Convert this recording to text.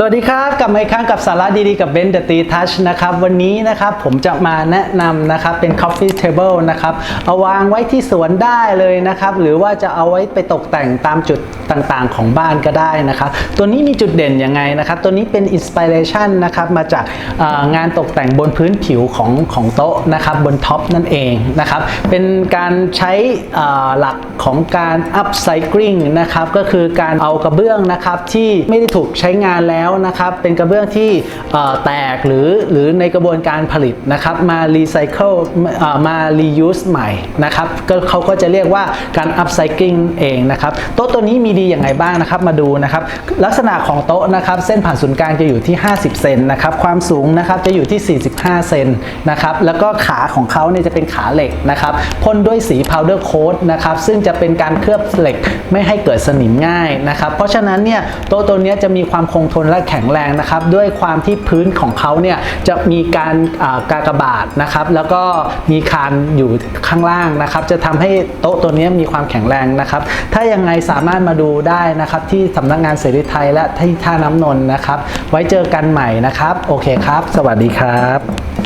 สวัสดีครับกลับมาอีกครั้งกับสาระดีๆกับเบนเดอะตีทัชนะครับวันนี้นะครับผมจะมาแนะนำนะครับเป็น Coffee Table นะครับเอาวางไว้ที่สวนได้เลยนะครับหรือว่าจะเอาไว้ไปตกแต่งตามจุดต่างๆของบ้านก็ได้นะครับตัวนี้มีจุดเด่นยังไงนะครับตัวนี้เป็นอินสปิเรชันนะครับมาจากงานตกแต่งบนพื้นผิวของของโต๊ะนะครับบนท็อปนั่นเองนะครับเป็นการใช้หลักของการ upcycling นะครับก็คือการเอากระเบื้องนะครับที่ไม่ได้ถูกใช้งานแล้วนะครับเป็นกระเบื้องที่แตกหรือหรือในกระบวนการผลิตนะครับมารีไซเคิลมา reuse ใหม่นะครับก็เขาก็จะเรียกว่าการ upcycling เองนะครับโต๊ะตัวนี้มีดีอย่างไรบ้างนะครับมาดูนะครับลักษณะของโต๊ะนะครับเส้นผ่านศูนย์กลางจะอยู่ที่ 50 เซนนะครับความสูงนะครับจะอยู่ที่ 45 เซนนะครับแล้วก็ขาของเขาเนี่ยจะเป็นขาเหล็กนะครับพ่นด้วยสี powder coat นะครับซึ่งจะเป็นการเคลือบเหล็กไม่ให้เกิดสนิมง่ายนะครับเพราะฉะนั้นเนี่ยโต๊ะตัวนี้จะมีความคงทนและแข็งแรงนะครับด้วยความที่พื้นของเขาเนี่ยจะมีการอ่ากากบาดนะครับแล้วก็มีคานอยู่ข้างล่างนะครับ จะทำให้โต๊ะตัวนี้มีความแข็งแรงนะครับ ถ้ายังไงสามารถมาดูได้นะครับที่สำนักงานเสรีไทยและที่ท่าน้ำนนท์นะครับ ไว้เจอกันใหม่นะครับ โอเคครับ สวัสดีครับ